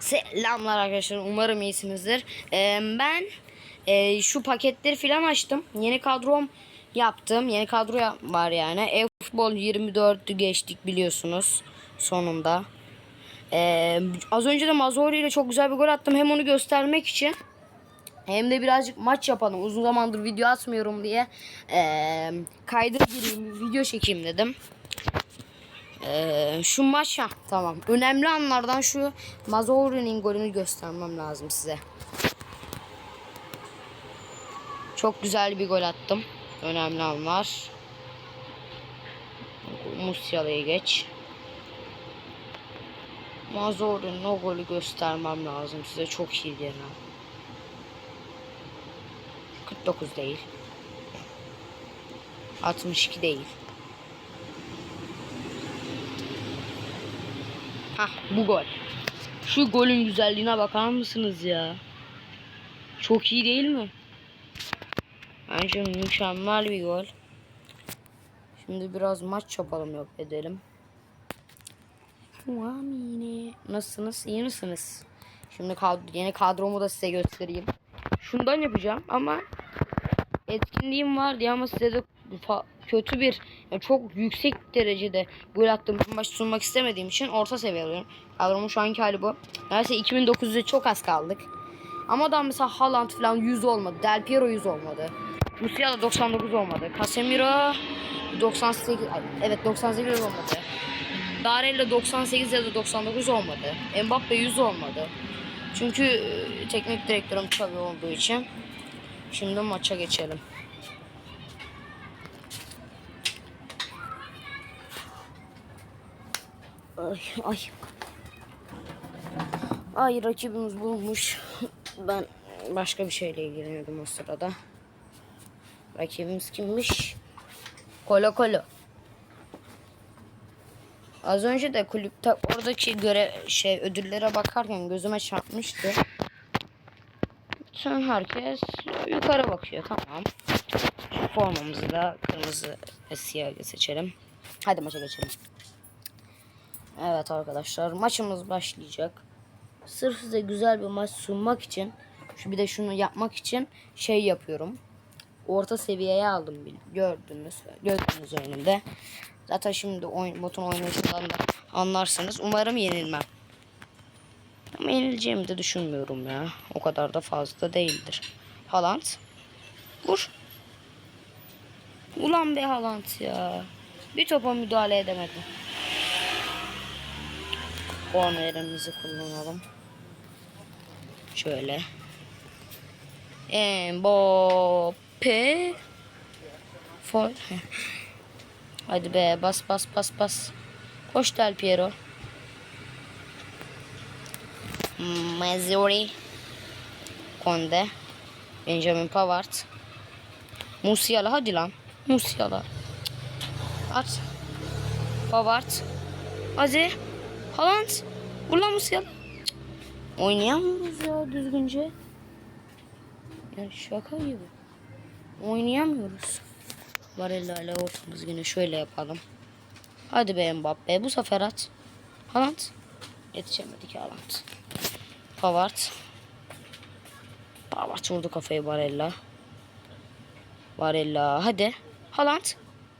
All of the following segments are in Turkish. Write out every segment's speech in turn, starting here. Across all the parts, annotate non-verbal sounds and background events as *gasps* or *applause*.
Selamlar arkadaşlar. Umarım iyisinizdir. Ee, ben e, şu paketleri filan açtım. Yeni kadrom yaptım. Yeni kadro var yani. E-futbol 24'ü geçtik biliyorsunuz. Sonunda. Ee, az önce de Mazori ile çok güzel bir gol attım. Hem onu göstermek için hem de birazcık maç yapalım. Uzun zamandır video atmıyorum diye ee, kayda gireyim, video çekeyim dedim. Ee, şu maça tamam. Önemli anlardan şu Mazori'nin golünü göstermem lazım size. Çok güzel bir gol attım. Önemli anlar. Musiala'yı geç. Mazori'nin o golü göstermem lazım size. Çok iyi yani. 49 değil. 62 değil. Hah bu gol. Şu golün güzelliğine bakar mısınız ya? Çok iyi değil mi? Bence mükemmel bir gol. Şimdi biraz maç yapalım yok edelim. Muamine. Nasılsınız? İyi misiniz? Şimdi kad yeni kadromu da size göstereyim. Şundan yapacağım ama etkinliğim var diye ama size de kötü bir yani çok yüksek derecede gol attığım maç sunmak istemediğim için orta seviye alıyorum. Kadromun şu anki hali bu. Neredeyse 2900'e çok az kaldık. Ama da mesela Haaland falan 100 olmadı. Del Piero 100 olmadı. Musiala 99 olmadı. Casemiro 98 ay, evet 98 olmadı. Darella 98 ya da 99 olmadı. Mbappe 100 olmadı. Çünkü e, teknik direktörüm Xavi olduğu için. Şimdi maça geçelim. Ay ay. Ay rakibimiz bulmuş. Ben başka bir şeyle ilgileniyordum o sırada. Rakibimiz kimmiş? Kolo Kolo. Az önce de kulüpte oradaki göre şey ödüllere bakarken gözüme çarpmıştı. Bütün herkes yukarı bakıyor tamam. Formamızı da kırmızı ve seçelim. Hadi maça geçelim. Evet arkadaşlar maçımız başlayacak. Sırf size güzel bir maç sunmak için şu bir de şunu yapmak için şey yapıyorum. Orta seviyeye aldım gördünüz gördüğünüz önünde. Zaten şimdi oyun, botun oynayışından da anlarsınız. Umarım yenilmem. Ama yenileceğimi de düşünmüyorum ya. O kadar da fazla değildir. Haaland. Vur. Ulan be Haaland ya. Bir topa müdahale edemedim. Kornerimizi kullanalım. Şöyle. Mbappe. For. Hadi be bas bas bas bas. Koş Del Piero. Mazzuri. Conde. Benjamin Pavard. Musiala hadi lan. Musiala. At. Pavard. Hadi. Haaland. Vur lan Musiala. Oynayamıyoruz ya düzgünce. Yani şaka gibi. Oynayamıyoruz. Barella ile ortamız yine şöyle yapalım. Hadi be Mbappe. Bu sefer at. Haaland. Yetişemedik Haaland. Pavard. Pavard vurdu kafayı Barella. Barella. Hadi. Haaland.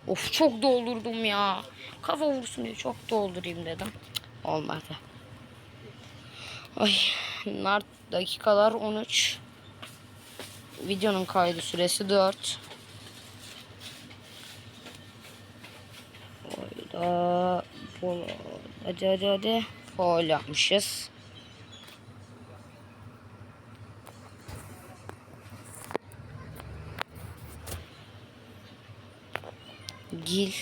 Of çok doldurdum ya. Kafa vursun diye çok doldurayım dedim. Olmadı. Ay. Nar dakikalar 13. Videonun kaydı süresi 4. Oyda Polo. Hadi hadi hadi. Foul yapmışız. Gil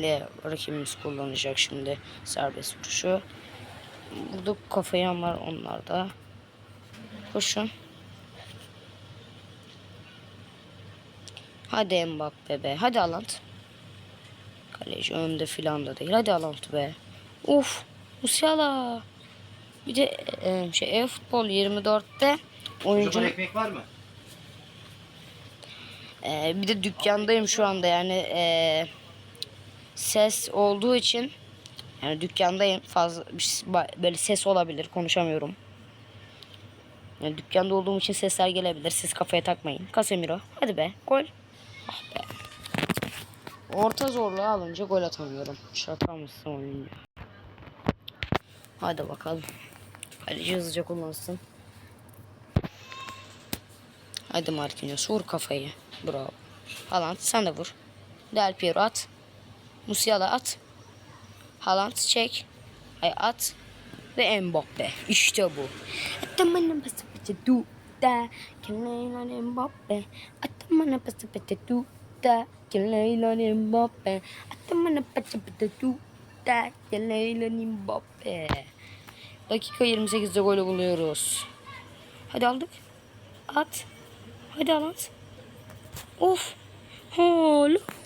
ile rakibimiz kullanacak şimdi serbest vuruşu. Burada kafayı var onlar da. Koşun. Hadi Mbappe be. Hadi Haaland. Kaleci önde filan da değil. Hadi Haaland be. Uf. Musiala. Bir de e, şey e-futbol 24'te oyuncu ekmek var mı? e, bir de dükkandayım şu anda yani e, ses olduğu için Yani dükkandayım. Fazla böyle ses olabilir. Konuşamıyorum. Yani dükkanda olduğum için sesler gelebilir. Siz kafaya takmayın. Casemiro. Hadi be. Gol. Ah be. Orta zorluğu alınca gol atamıyorum. Şaka mısın oyuncu? Hadi bakalım. Kaleci hızlıca kullansın. Hadi Marquinhos vur kafayı. Bravo. Haaland sen de vur. Del Piero at. Musiala at. Haaland çek. Ay at. Ve Mbappe. İşte bu. Atamana pası pası du da. Keleylan Mbappe. Atamana pası pası du da. Keleylan Mbappe. Atamana pası pası du da. Keleylan Mbappe. Dakika 28'de golü buluyoruz. Hadi aldık. At. Hadi al at. Of.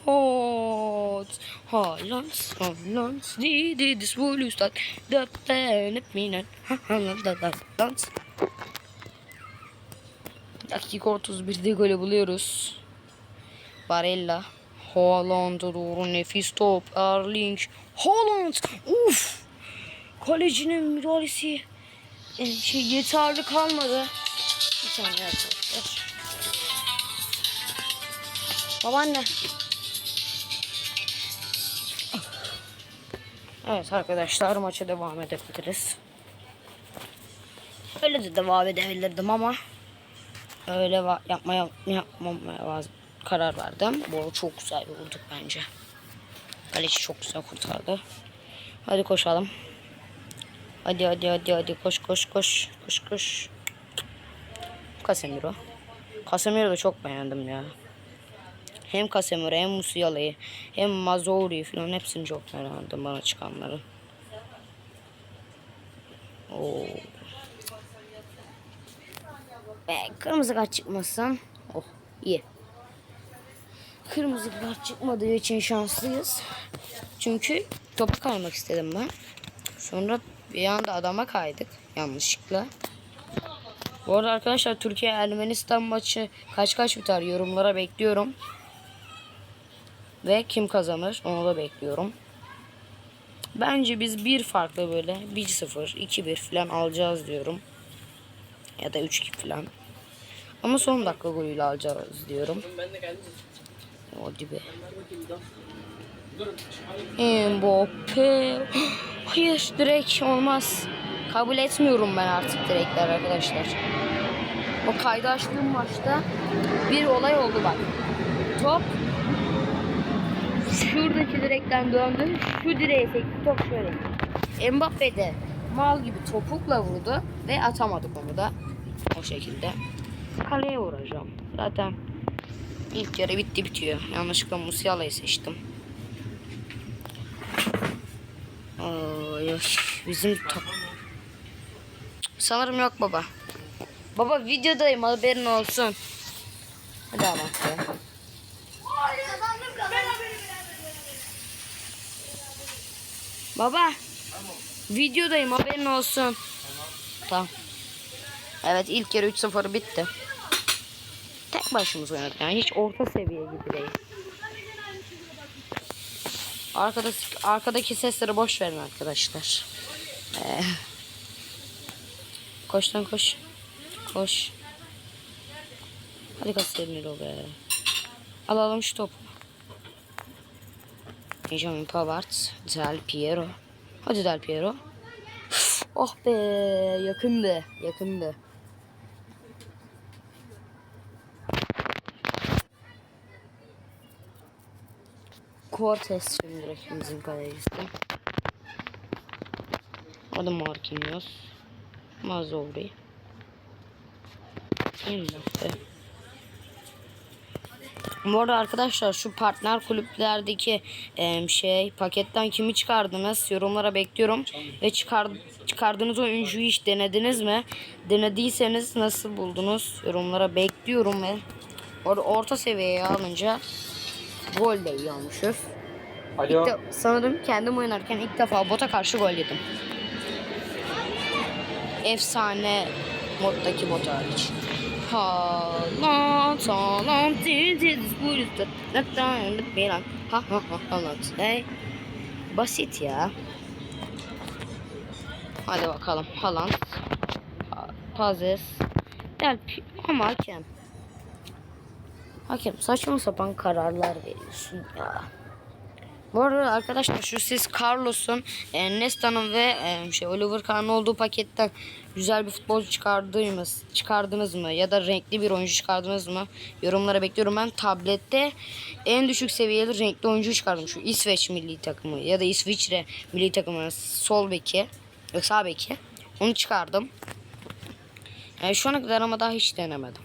Haaland. Haaland. Haaland. Die, die, das wohl ist das. Das benet minen. Haaland. Dans. Dakika 31'de golü buluyoruz. Barella. Haaland'a doğru nefis top. Erling. Haaland. Uf. Kalecinin müdahalesi e, şey yeterli kalmadı. Bir saniye. Babaanne. Evet arkadaşlar maça devam edebiliriz. Öyle de devam edebilirdim ama öyle yapmaya yapmamaya karar verdim. Bu çok güzel vurduk bence. Kaleci çok güzel kurtardı. Hadi koşalım. Hadi hadi hadi hadi koş koş koş koş koş. Casemiro. Casemiro da çok beğendim ya. Hem Casemiro hem Musiala'yı hem Mazzouri'yi falan hepsini çok beğendim bana çıkanları. Oo. Be, kırmızı kart çıkmasın. Oh iyi. Kırmızı kart çıkmadığı için şanslıyız. Çünkü topa kaymak istedim ben. Sonra bir anda adama kaydık yanlışlıkla. Bu arada arkadaşlar Türkiye Ermenistan maçı kaç kaç biter yorumlara bekliyorum. Ve kim kazanır onu da bekliyorum. Bence biz bir farklı böyle 1-0, 2-1 falan alacağız diyorum. Ya da 3-2 falan. Ama son dakika golüyle alacağız diyorum. Hadi be. Mbappe. *gasps* Hayır direkt olmaz. Kabul etmiyorum ben artık direkler arkadaşlar. O kaydı açtığım maçta bir olay oldu bak. Top şuradaki direkten döndü. Şu direğe sekti top şöyle. Mbappe de mal gibi topukla vurdu ve atamadık onu da. O şekilde. Kaleye vuracağım. Zaten ilk yarı bitti bitiyor. Yanlışlıkla Musiala'yı seçtim. Ay, bizim ta- Sanırım yok baba. Baba videodayım haberin olsun. Hadi al Baba. Videodayım haberin olsun. Tamam. Evet ilk yarı 3-0 bitti. Tek başımıza oynadık yani hiç orta seviye gibi değil. Arkada, arkadaki sesleri boş verin arkadaşlar. Ee, koş lan koş. Koş. Hadi Casemiro be. Alalım şu topu. Benjamin Pavard. Del Piero. Hadi Del Piero. Oh be yakındı. Yakındı. Cortez şimdi rakibimizin kalecisi. Hadi Marquinhos. Mazzouri. Mbappe. Bu arada arkadaşlar şu partner kulüplerdeki em, şey paketten kimi çıkardınız yorumlara bekliyorum ve çıkar, çıkardığınız oyuncuyu hiç denediniz mi? Denediyseniz nasıl buldunuz? Yorumlara bekliyorum ve orada orta seviyeye alınca gol de yiyormuşuz. Alo. De, sanırım kendim oynarken ilk defa bota karşı gol yedim. Efsane moddaki bot hariç. Haaland, Haaland, this is good, that time, Milan. Ha ha ha Haaland. Hey. Basit ya. Hadi bakalım. Haaland. Pa- Pazes. Del ama hakem. Hakem saçma sapan kararlar veriyorsun ya. Bu arada arkadaşlar şu siz Carlos'un, e, Nesta'nın ve e, şey Oliver Kahn'ın olduğu paketten güzel bir futbolcu çıkardınız, çıkardınız mı? Ya da renkli bir oyuncu çıkardınız mı? Yorumlara bekliyorum. Ben tablette en düşük seviyeli renkli oyuncu çıkardım. Şu İsveç milli takımı ya da İsviçre milli takımının sol beki, sağ beki. Onu çıkardım. Yani şu ana kadar ama daha hiç denemedim.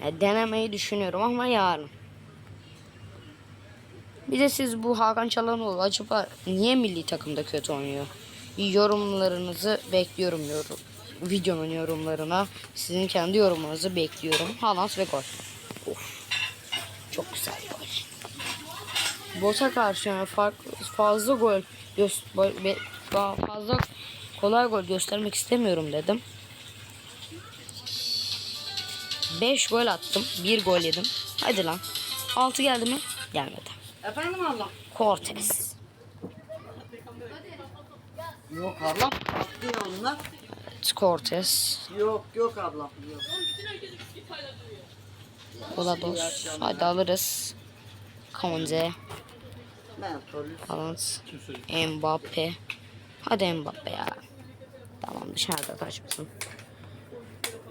Yani denemeyi düşünüyorum ama yarın. Bir de siz bu Hakan Çalhanoğlu acaba niye milli takımda kötü oynuyor? Yorumlarınızı bekliyorum yorum. Videonun yorumlarına sizin kendi yorumlarınızı bekliyorum. Haaland ve gol. Of. Çok güzel gol. Bota karşı yani fark, fazla gol fazla kolay gol göstermek istemiyorum dedim. 5 gol attım. 1 gol yedim. Hadi lan. 6 geldi mi? Gelmedi. Efendim abla? Cortez. Yok abla. Ya onlar. Cortez. Yok yok abla. Yok. Olados. Hadi alırız. Konze. Haaland. Mbappe. Hadi Mbappe ya. Tamam dışarıda taşmasın.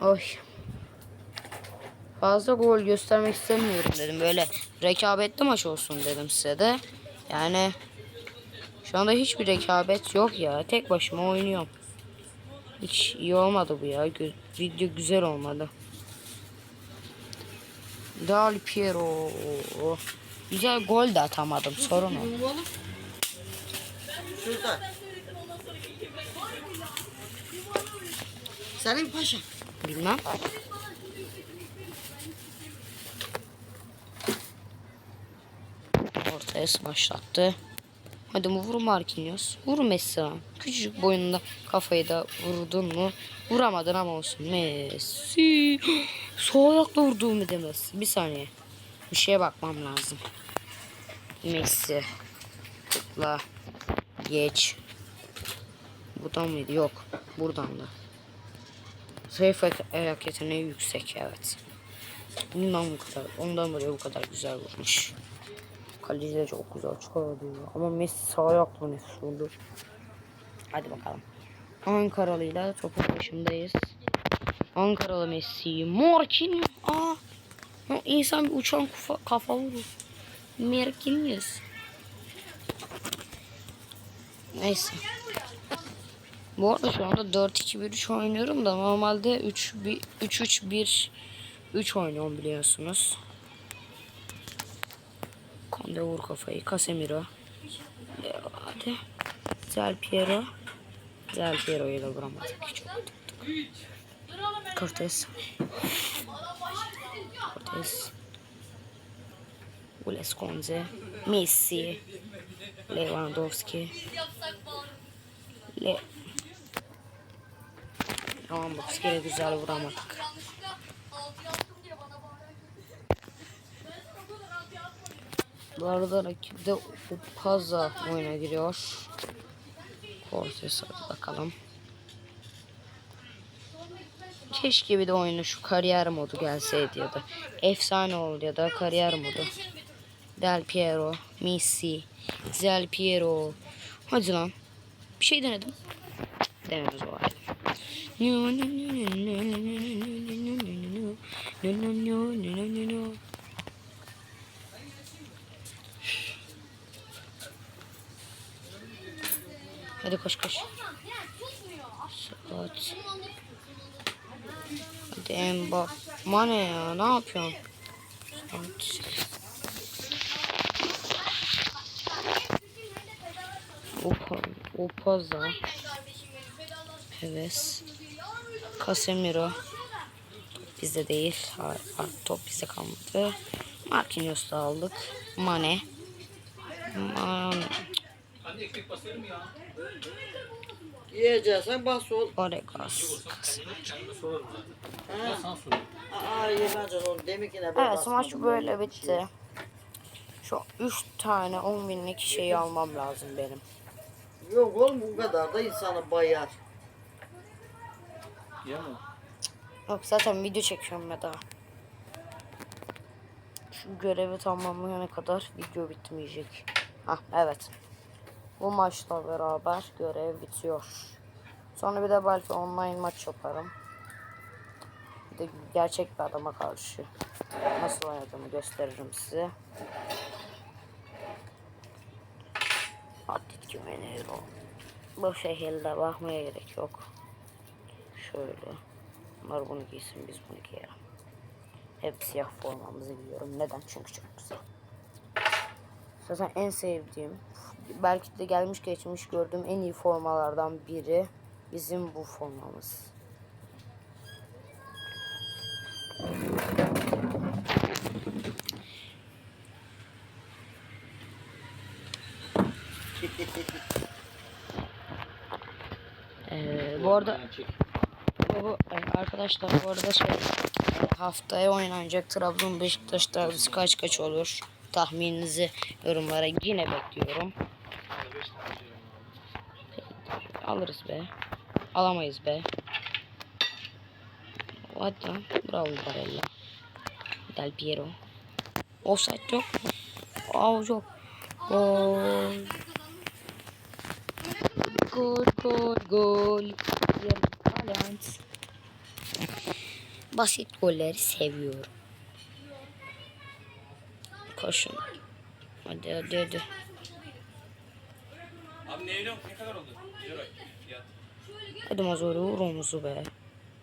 Oy. Fazla gol göstermek istemiyorum dedim. Böyle rekabetli maç olsun dedim size de. Yani şu anda hiçbir rekabet yok ya. Tek başıma oynuyorum. Hiç iyi olmadı bu ya. Gö- video güzel olmadı. Del Piero. Güzel gol de atamadım. Sorun o. Şurada. Selim Paşa. Bilmem. Ortaya başlattı. Hadi mu vur Marquinhos. Vur Messi. Küçücük boyunda kafayı da vurdun mu? Vuramadın ama olsun. Messi. *gasps* Sol ayakla vurduğumu demez. Bir saniye. Bir şeye bakmam lazım. Messi. Tıkla. Geç. Buradan mıydı? Yok. Buradan da. Zayıf ayak yeteneği yüksek evet. Bundan bu kadar, ondan buraya bu kadar güzel vurmuş. Kaleci de çok güzel çıkarıyor. Ama Messi sağ ayakla nefis oldu. Hadi bakalım. Ankaralı'yla topun başındayız. Ankaralı Messi. Marquinhos. Aa. Ya insan bir uçan kafa, kafa vurur. Marquinhos. Neyse. Bu arada şu anda 4-2-1-3 oynuyorum da normalde 3-3-1 3 oynuyorum biliyorsunuz. Konde vur kafayı. Casemiro. Hadi. Zel Piero. Zel Piero'yu da vuramadık. Çok. Cortez. Cortez. Ules Konze. Messi. Lewandowski. Le Lewandowski'ye güzel vuramadık. Bu arada rakip de Upaza oyuna giriyor. Cortez bakalım. Keşke bir de oyuna şu kariyer modu gelseydi ya da efsane oldu ya da kariyer modu. Del Piero, Messi, Del Piero. Hadi lan. Bir şey denedim. Deneriz o halde. Hadi koş koş. Saat. Hadi Mbappe. Mane ya ne yapıyorsun? Saat. Opa, Opaza. Heves. Casemiro. Bizde değil. Artık top bizde kalmadı. Marquinhos'u aldık. Mane. Yiyeceksen bas ol. Oregas. Ha. Aa yemeyeceksin oğlum. Demek ki ne Evet maç böyle bitti. Şu 3 tane 10 binlik şeyi almam lazım benim. Yok oğlum bu kadar da insanı bayar. Ya mı? Yok zaten video çekiyorum ben daha. Şu görevi tamamlayana kadar video bitmeyecek. Ah evet. Bu maçla beraber görev bitiyor. Sonra bir de belki online maç yaparım. Bir de gerçek bir adama karşı nasıl oynadığımı gösteririm size. Atlet güvenilir o. Bu şekilde bakmaya gerek yok. Şöyle. Bunlar bunu giysin biz bunu giyelim. Hep siyah formamızı giyiyorum. Neden? Çünkü çok güzel. Zaten en sevdiğim, belki de gelmiş geçmiş gördüğüm en iyi formalardan biri bizim bu formamız. *laughs* Ee, bu arada bu, e, arkadaşlar bu arada şey haftaya oynanacak Trabzon Beşiktaş derbisi kaç kaç olur? Tahmininizi yorumlara yine bekliyorum. Alırız be. Alamayız be. Hadi. Bravo Barella. Del Piero. Offside yok. Aa yok. Gol. Gol gol gol. Basit golleri seviyorum. Koşun. Hadi hadi hadi. Abi ne evlen ne kadar oldu? Euro fiyat. Hadi Mazori vur omuzu be.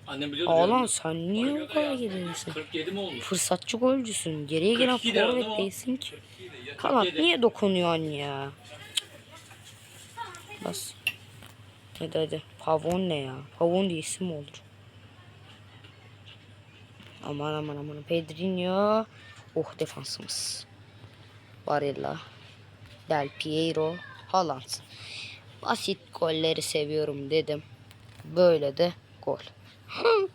Annem biliyor. Ağlan sen niye o kadar geridesin? 47 mi olmuş? Fırsatçı golcüsün. Geriye gelen 42 de forvet değilsin ki. 47 ya Kalan 47. niye dokunuyorsun ya? Bas. Hadi hadi. Pavon ne ya? Pavon diye isim mi olur? Aman aman aman. Pedrinho. Oh defansımız. Barella. Del Piero. Haaland. Basit golleri seviyorum dedim. Böyle de gol. *gasps*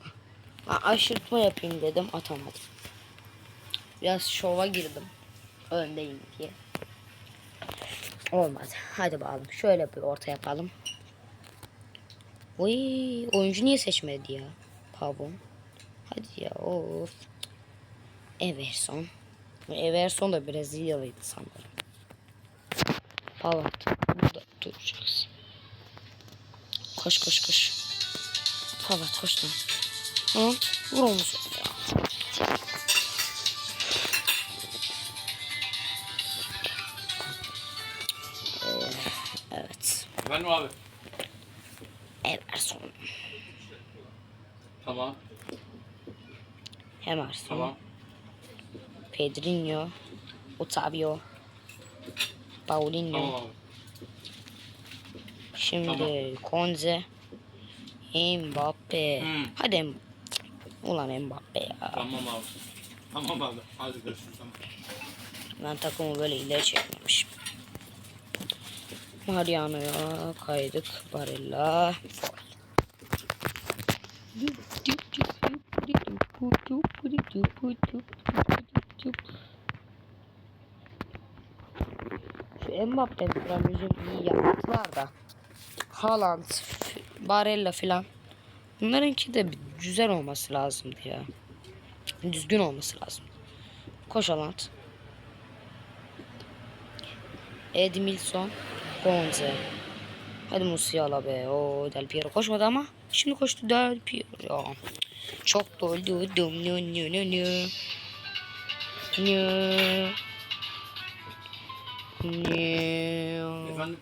Ha, Aşırtma yapayım dedim atamadım. Biraz şova girdim. Öndeyim diye. Olmadı. Hadi bakalım. Şöyle bir orta yapalım. Oy, oyuncu niye seçmedi ya? Pardon. Hadi ya of. Everson. Everson da Brezilyalıydı sanırım. Haaland. Burada duracaksın. Koş koş koş. Haaland koş lan. Hı? Vur omuzu. Evet. Efendim abi. Emerson. Tamam. Emerson. Tamam. Pedrinho. Otavio. Paulinho. Tamam. Şimdi Konze. Mbappe. Hmm. Hadi Ulan Mbappe ya. Tamam abi. Tamam abi. Hadi görüşürüz. Tamam. Ben takımı böyle ileri çekmemişim. Mariano'ya kaydık. Barella. Şu Mbappe biraz yüzüm iyi yaptılar da. Haaland, Barella filan. Bunlarınki de güzel olması lazımdı ya. Düzgün olması lazım. Koş Haaland. Edmilson, Gonze. Hadi Musiala be. O Del Piero koşmadı ama. Şimdi koştu Del Piero. Ya. Çok doldurdum. Nö nö nö nö. Efendim.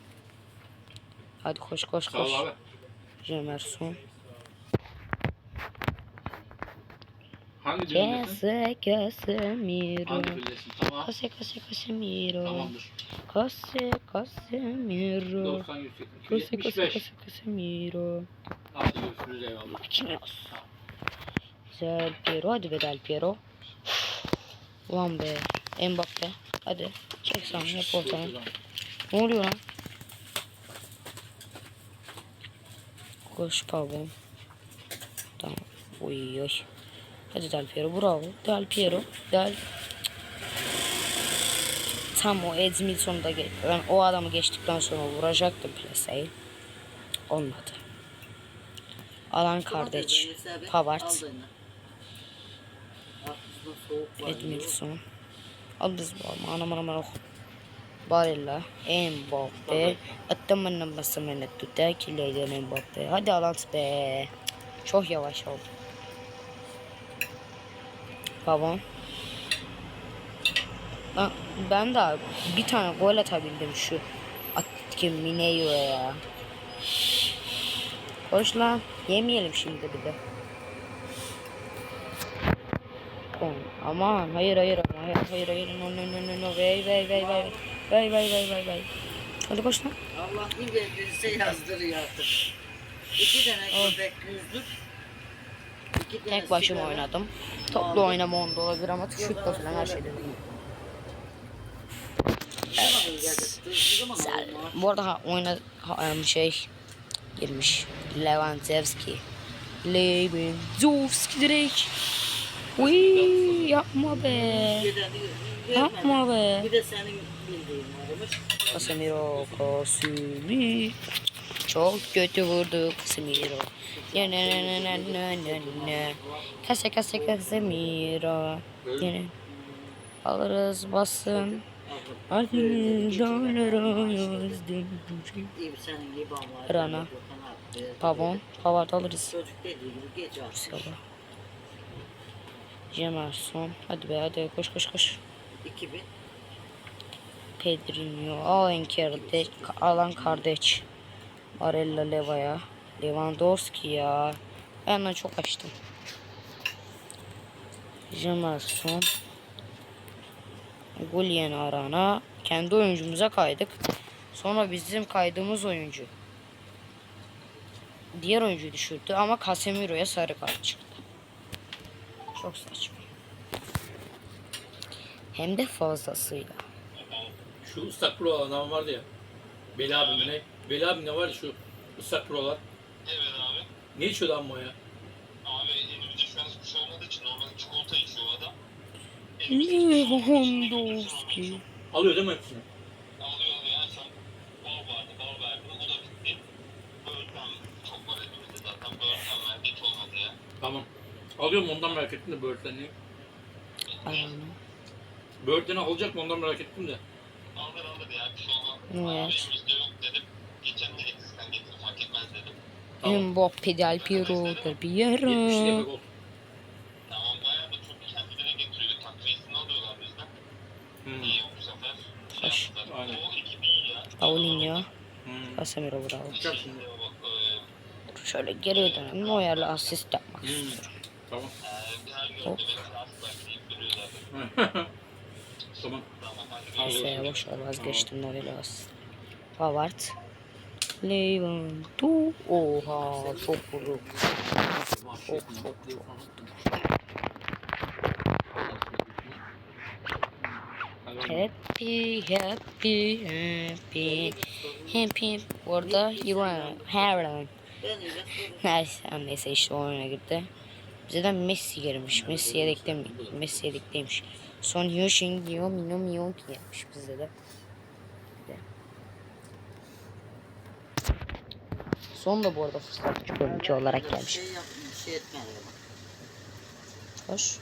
Hadi koş koş Sağ ol koş. abi. Jemerson. Hangi düğündesin? Kese Casemiro. Hangi düğündesin? Tamam. Kase Kase Casemiro. Tamamdır. Kase Casemiro. 90 180. Kase Kase 75. Kase Casemiro. Hadi görüşürüz eyvallah. Kinos. Del Piero hadi be Del Piero. Ulan be. Mbappe. Hadi. Çek sen yap ortaya. Ne oluyor lan? Koş pardon. Tamam. Oy oy. Hadi Del Piero bravo. Del Piero. Del. tam o Edmilson'da ben o adamı geçtikten sonra vuracaktım plasayı. Olmadı. Alan kardeş. Pavard. Edmilson. Aldız bu ama anam anam anam. Barella, Mbappe, Ataman'ın basamını tutar kileyden Mbappe. Hadi Alant be. Çok yavaş oldu. Babam. Ben, ben de bir tane gol atabildim şu Atletiko Mineiro'ya ya. Koş lan. Yemeyelim şimdi bir de. Kon. Aman hayır hayır ama hayır hayır hayır no no no no no vey vey vey vey vey vey vey vey vey Hadi koş lan. Allah ne verdiyse yazdırıyor artık. İki tane köpek tane Tek başıma sigara. oynadım. Toplu oynama onda olabilir ama şutla falan her şeyde değil. Olmaz. Bu arada ha, oyuna ha, şey girmiş. Lewandowski. Lewandowski direkt. Uy yapma be. Yapma be. Bir de senin bildiğin varmış. Casemiro. Çok kötü vurdu Casemiro. Ne ne ne ne ne ne ne. Kase kase Casemiro. Yine. Alırız basın. Hadi ama. Rana. Pavon. Pavard alırız. Çocuk dediği gibi geç artık. Jemerson. Hadi be hadi koş koş koş. 2000. Pedrinho, Alan kardeş, Alan kardeş. Barella Leva'ya. Lewandowski ya. Ben çok açtım. Jemerson. Gulyen Arana. Kendi oyuncumuza kaydık. Sonra bizim kaydığımız oyuncu. Diğer oyuncuyu düşürdü ama Casemiro'ya sarı kart çıktı. Çok saçma. Hem de fazlasıyla. Şu ıslak pro adam vardı ya. Beli abi mi ne? Beli abi ne vardı şu ıslak prolar? Evet abi. Ne içiyordu amma ya? Abi elimizde şu an hiçbir şey olmadığı için normalde çikolata içiyor adam. Lewandowski. Alıyor değil mi hepsini? Alıyor alıyor. En son bal vardı. Bal verdi. O da bitti. Böğürtlen çok var elimizde zaten. Böğürtlen verdi. Hiç olmadı ya. Tamam. Alıyorum ondan merak ettim de böğürtlenini. Arana. Böğürtleni alacak mı ondan merak ettim de. Alır alır ya. Bir şey olmaz. Evet. Elimizde yok dedim. Geçen de getirsen getir fark etmez dedim. Tamam. Mbappe Del Piero Del 70 Piero. lira gol. Tamam bayağı da çok kendileri getiriyor. Takviyesini alıyorlar bizden. Hmm. İyi bu sefer. Şey Hoş. Aynen. O ekibi iyi ya. Paulinho. Hmm. Casemiro bravo. Şimdi. Bak, e, şöyle dönelim. Neuer'le asist yapmak Hmm. istiyorum. *laughs* Tamam. tamam. Neyse boş ver vazgeçtim tamam. Novelas. Howard. Leyvan. Tu. Oha çok vurdu. Çok çok çok. Happy, happy, happy, happy. Orada Heron. Heron. Neyse, neyse işte oyuna gitti. De Messi girmiş. Messi yedekte mi? Messi yedekteymiş. Son Yoshin diyor, Mino Miyonki yapmış bizde de. Son da bu arada fırsatçı oyuncu olarak gelmiş. şey yapmış, şey etmedi. Hoş.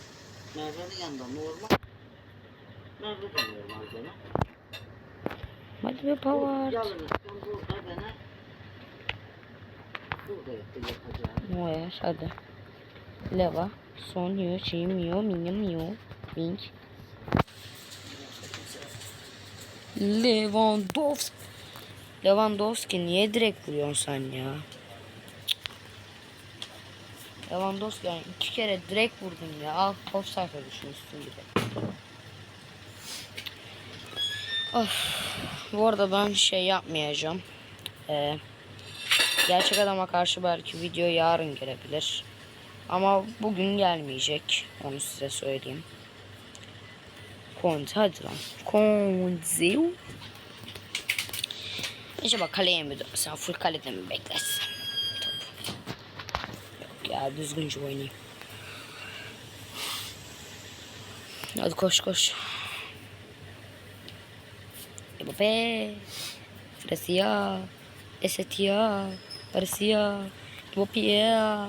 Merve'nin yanında normal. Merve de normal gene. Hadi be Pavard. Yalnız burada bana burada yaptı yapacağım. Moyer hadi. Leva. Son Yoshin, Mio, Mino, Mio. Wing. Lewandowski. Lewandowski niye direkt vuruyorsun sen ya? Lewandowski yani iki kere direkt vurdun ya. Al offside'a düşmüşsün bir de. Of. Bu arada ben şey yapmayacağım. Ee, gerçek adama karşı belki video yarın gelebilir. Ama bugün gelmeyecek. Onu size söyleyeyim. Conte hadi lan. Conte. Acaba kaleye mi dönsem? Full kalede mi? Top. Yok ya düzgünce oynayayım. Hadi koş koş. Mbappé. Francia. Esetia. Garcia. Mbappé.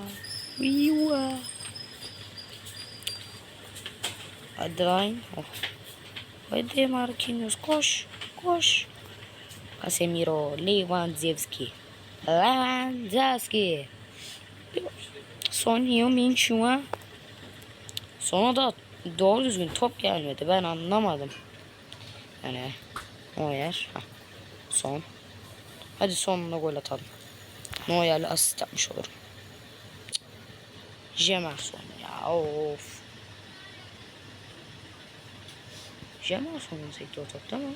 Viva. Hadi lan. Oh. Hadi Marquinhos koş. Koş. Casemiro. Lewandowski. Lewandowski. Son Heung-min Chun'a Sonra da doğru düzgün top gelmedi. Ben anlamadım. Yani o yer. Hah. Son. Hadi sonunda gol atalım. Neuer'le asist yapmış olurum. Jemerson ya of. Jemerson'un sekti o top değil mi?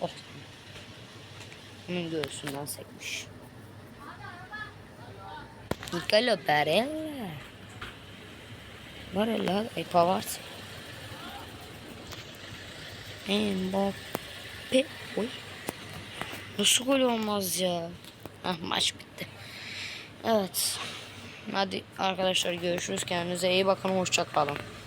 Oh. Onun göğsünden sekmiş. Nicolo Barella. Barella. Ay Pavard. Mbappe. Oy. Nasıl gol olmaz ya? Hah maç bitti. Evet. Hadi arkadaşlar görüşürüz. Kendinize iyi bakın. Hoşça kalın.